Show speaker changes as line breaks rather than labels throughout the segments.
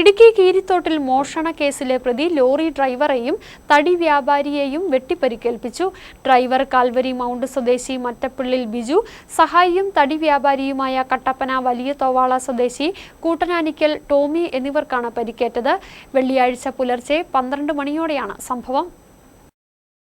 ഇടുക്കി കീരിത്തോട്ടിൽ മോഷണ കേസിലെ പ്രതി ലോറി ഡ്രൈവറെയും തടി വ്യാപാരിയെയും വെട്ടിപ്പരിക്കേൽപ്പിച്ചു. ഡ്രൈവർ കാൽവരി മൗണ്ട് സ്വദേശി മറ്റപ്പിള്ളിൽ ബിജു സഹായിയും തടി വ്യാപാരിയുമായ കട്ടപ്പന വലിയ തോവാള സ്വദേശി കൂട്ടനാനിക്കൽ ടോമി എന്നിവർക്കാണ് പരിക്കേറ്റത്. വെള്ളിയാഴ്ച പുലർച്ചെ പന്ത്രണ്ട് മണിയോടെയാണ് സംഭവം.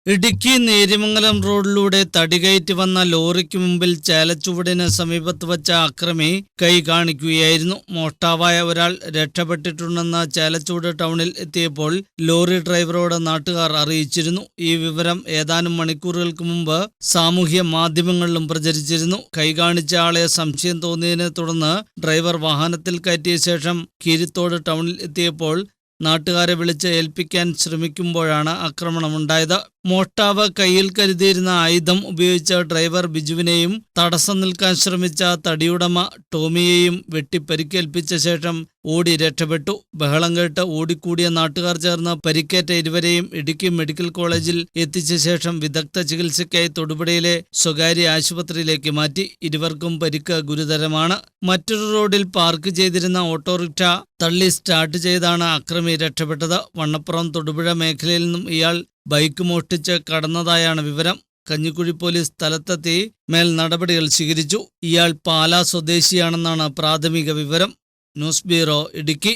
ഇടുക്കി നേര്യമംഗലം റോഡിലൂടെ തടികയറ്റി വന്ന ലോറിക്ക് മുമ്പിൽ ചേലച്ചുവടിന് സമീപത്ത് വച്ച അക്രമി കൈ കാണിക്കുകയായിരുന്നു. മോഷ്ടാവായ ഒരാൾ രക്ഷപ്പെട്ടിട്ടുണ്ടെന്ന് ചേലച്ചുവട് ടൗണിൽ എത്തിയപ്പോൾ ലോറി ഡ്രൈവറോട് നാട്ടുകാർ അറിയിച്ചിരുന്നു. ഈ വിവരം ഏതാനും മണിക്കൂറുകൾക്ക് മുമ്പ് സാമൂഹ്യ മാധ്യമങ്ങളിലും പ്രചരിച്ചിരുന്നു. കൈ കാണിച്ച ആളെ സംശയം തോന്നിയതിനെ തുടർന്ന് ഡ്രൈവർ വാഹനത്തിൽ കയറ്റിയ ശേഷം കീരിത്തോട് ടൗണിൽ എത്തിയപ്പോൾ നാട്ടുകാരെ വിളിച്ച് ഏൽപ്പിക്കാൻ ശ്രമിക്കുമ്പോഴാണ് ആക്രമണമുണ്ടായത്. മോഷ്ടാവ് കയ്യിൽ കരുതിയിരുന്ന ആയുധം ഉപയോഗിച്ച ഡ്രൈവർ ബിജുവിനെയും തടസ്സം നിൽക്കാൻ ശ്രമിച്ച തടിയുടമ ടോമിയെയും വെട്ടിപ്പരിക്കേൽപ്പിച്ച ശേഷം ഓടി രക്ഷപ്പെട്ടു. ബഹളം കേട്ട് ഓടിക്കൂടിയ നാട്ടുകാർ ചേർന്ന് പരിക്കേറ്റ ഇരുവരെയും ഇടുക്കി മെഡിക്കൽ കോളേജിൽ എത്തിച്ച ശേഷം വിദഗ്ധ ചികിത്സയ്ക്കായി തൊടുപുഴയിലെ സ്വകാര്യ ആശുപത്രിയിലേക്ക് മാറ്റി. ഇരുവർക്കും പരിക്ക് ഗുരുതരമാണ്. മറ്റൊരു റോഡിൽ പാർക്ക് ചെയ്തിരുന്ന ഓട്ടോറിക്ഷ തള്ളി സ്റ്റാർട്ട് ചെയ്താണ് അക്രമി രക്ഷപ്പെട്ടത്. വണ്ണപ്പുറം തൊടുപുഴ മേഖലയിൽ നിന്നും ഇയാൾ ബൈക്ക് മോഷ്ടിച്ച് കടന്നതായാണ് വിവരം. കഞ്ഞിക്കുഴി പോലീസ് സ്ഥലത്തെത്തി മേൽ നടപടികൾ സ്വീകരിച്ചു. ഇയാൾ പാലാ സ്വദേശിയാണെന്നാണ് പ്രാഥമിക വിവരം. News bureau Idukki.